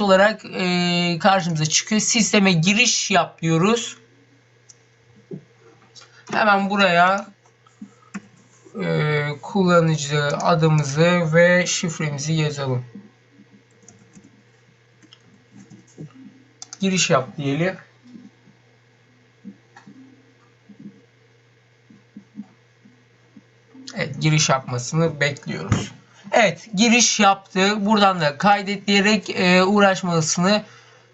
olarak e, karşımıza çıkıyor. Sisteme giriş yap diyoruz. Hemen buraya e, kullanıcı adımızı ve şifremizi yazalım. Giriş yap diyelim. Evet, giriş yapmasını bekliyoruz. Evet, giriş yaptı. Buradan da kaydet diyerek e, uğraşmasını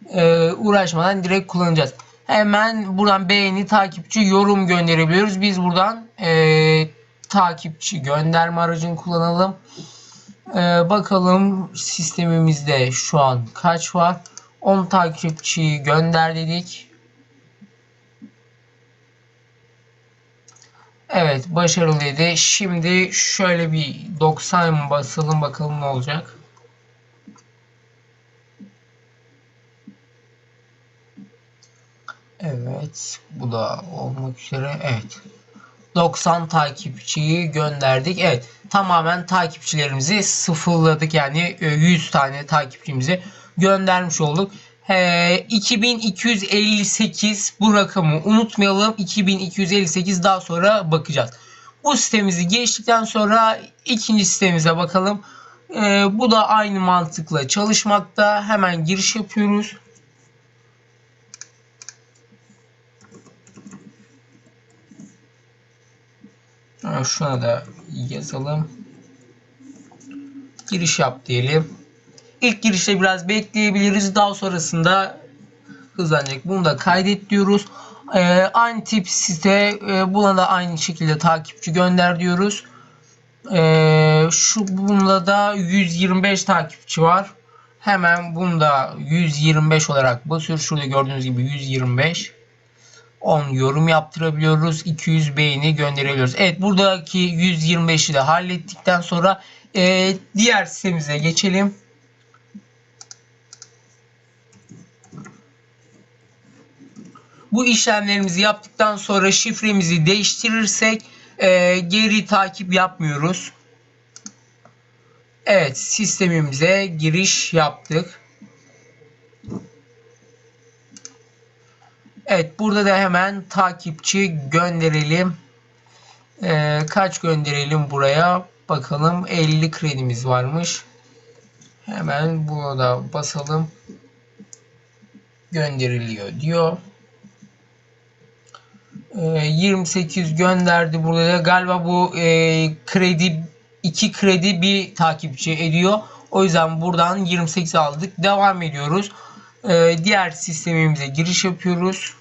e, uğraşmadan direkt kullanacağız. Hemen buradan beğeni, takipçi, yorum gönderebiliyoruz. Biz buradan e, takipçi gönderme aracını kullanalım. E, bakalım sistemimizde şu an kaç var? 10 takipçiyi gönder dedik. Evet başarılıydı. Şimdi şöyle bir 90 basalım bakalım ne olacak. Evet bu da olmak üzere evet. 90 takipçiyi gönderdik. Evet tamamen takipçilerimizi sıfırladık. Yani e, 100 tane takipçimizi göndermiş olduk. Ee, 2258 bu rakamı unutmayalım. 2258 daha sonra bakacağız. Bu sitemizi geçtikten sonra ikinci sitemize bakalım. Ee, bu da aynı mantıkla çalışmakta. Hemen giriş yapıyoruz. Şuna da yazalım. Giriş yap diyelim. İlk girişte biraz bekleyebiliriz. Daha sonrasında hızlanacak. Bunu da kaydet diyoruz. Ee, aynı tip site e, buna da aynı şekilde takipçi gönder diyoruz. Ee, şu bunda da 125 takipçi var. Hemen bunda 125 olarak basıyoruz. Şurada gördüğünüz gibi 125. 10 yorum yaptırabiliyoruz. 200 beğeni gönderebiliyoruz. Evet buradaki 125'i de hallettikten sonra e, diğer sitemize geçelim. Bu işlemlerimizi yaptıktan sonra şifremizi değiştirirsek e, geri takip yapmıyoruz. Evet sistemimize giriş yaptık. Evet burada da hemen takipçi gönderelim. E, kaç gönderelim buraya? Bakalım 50 kredimiz varmış. Hemen buna da basalım. Gönderiliyor diyor. 28 gönderdi burada da galiba bu e, kredi 2 kredi bir takipçi ediyor. O yüzden buradan 28 aldık. Devam ediyoruz. E, diğer sistemimize giriş yapıyoruz.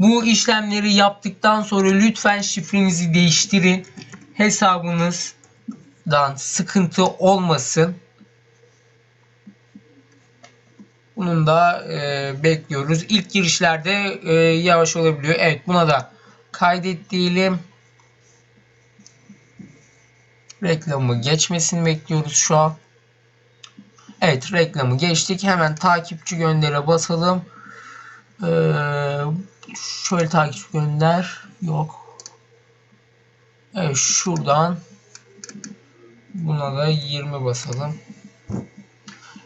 Bu işlemleri yaptıktan sonra lütfen şifrenizi değiştirin. Hesabınızdan sıkıntı olmasın. Bunun da e, bekliyoruz. İlk girişlerde e, yavaş olabiliyor. Evet buna da kaydet diyelim. Reklamı geçmesini bekliyoruz şu an. Evet reklamı geçtik. Hemen takipçi göndere basalım. Ee, şöyle takipçi gönder. Yok. Evet şuradan buna da 20 basalım.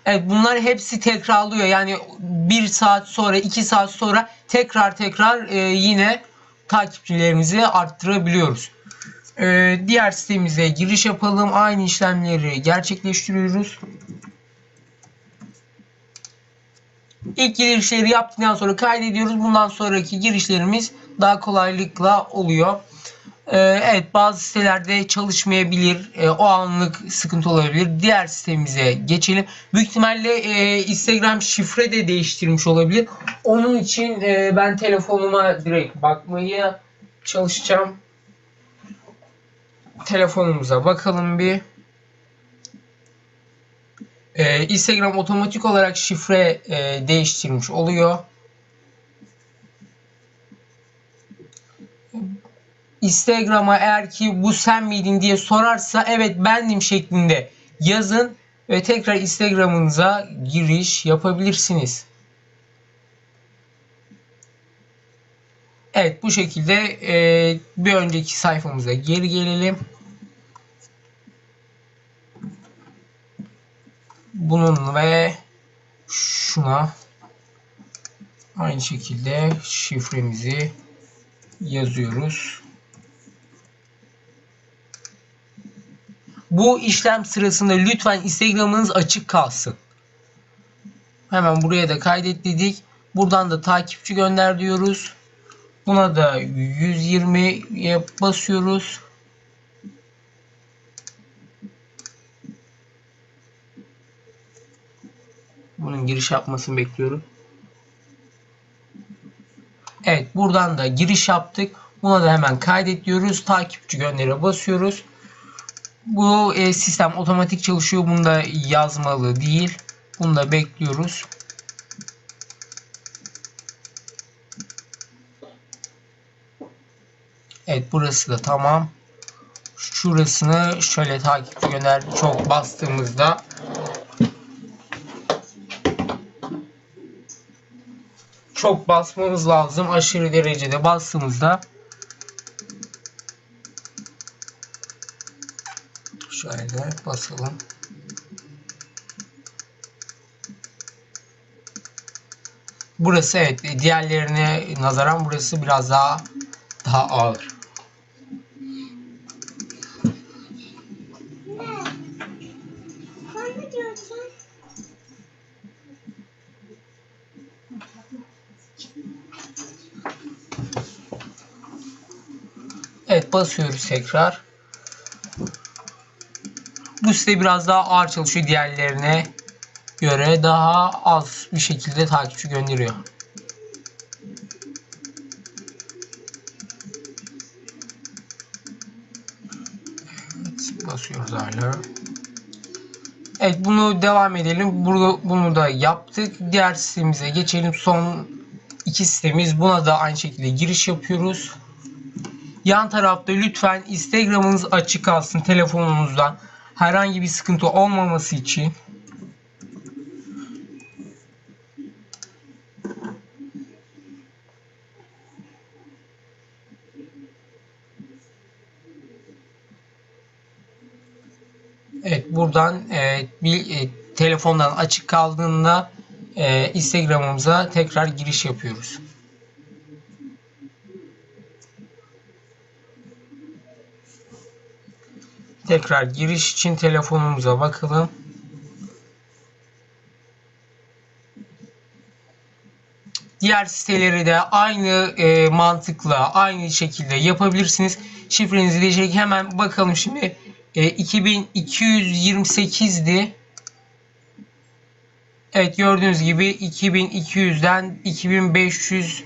Evet bunlar hepsi tekrarlıyor. Yani bir saat sonra, iki saat sonra tekrar tekrar e, yine takipçilerimizi arttırabiliyoruz. E, diğer sitemize giriş yapalım. Aynı işlemleri gerçekleştiriyoruz. İlk girişleri yaptıktan sonra kaydediyoruz. Bundan sonraki girişlerimiz daha kolaylıkla oluyor. Ee, evet bazı sitelerde çalışmayabilir. Ee, o anlık sıkıntı olabilir. Diğer sitemize geçelim. Büyük ihtimalle e, Instagram şifre de değiştirmiş olabilir. Onun için e, ben telefonuma direkt bakmaya çalışacağım. Telefonumuza bakalım bir. Instagram otomatik olarak şifre e, değiştirmiş oluyor. Instagram'a eğer ki bu sen miydin diye sorarsa evet bendim şeklinde yazın ve tekrar Instagram'ınıza giriş yapabilirsiniz. Evet bu şekilde e, bir önceki sayfamıza geri gelelim. Bunun ve şuna aynı şekilde şifremizi yazıyoruz. Bu işlem sırasında lütfen Instagram'ınız açık kalsın. Hemen buraya da kaydet. Buradan da takipçi gönder diyoruz. Buna da 120'ye basıyoruz. Bunun giriş yapmasını bekliyorum. Evet buradan da giriş yaptık. Buna da hemen kaydet diyoruz. Takipçi göndere basıyoruz. Bu e, sistem otomatik çalışıyor. Bunda yazmalı değil. Bunu da bekliyoruz. Evet burası da tamam. Şurasını şöyle takipçi gönder çok bastığımızda çok basmamız lazım. Aşırı derecede bastığımızda şöyle basalım. Burası evet diğerlerine nazaran burası biraz daha daha ağır. Evet basıyoruz tekrar. Bu site biraz daha ağır çalışıyor diğerlerine göre daha az bir şekilde takipçi gönderiyor. Evet, basıyoruz hala. Evet bunu devam edelim. Burada bunu da yaptık. Diğer sitemize geçelim. Son iki sitemiz. Buna da aynı şekilde giriş yapıyoruz. Yan tarafta lütfen Instagram'ınız açık kalsın telefonunuzdan. Herhangi bir sıkıntı olmaması için. Evet buradan e, bir e, telefondan açık kaldığında e, Instagram'ımıza tekrar giriş yapıyoruz. Tekrar giriş için telefonumuza bakalım. Diğer siteleri de aynı e, mantıkla, aynı şekilde yapabilirsiniz. Şifrenizi değiştirerek hemen bakalım şimdi. E, 2228'di. Evet gördüğünüz gibi 2200'den 2500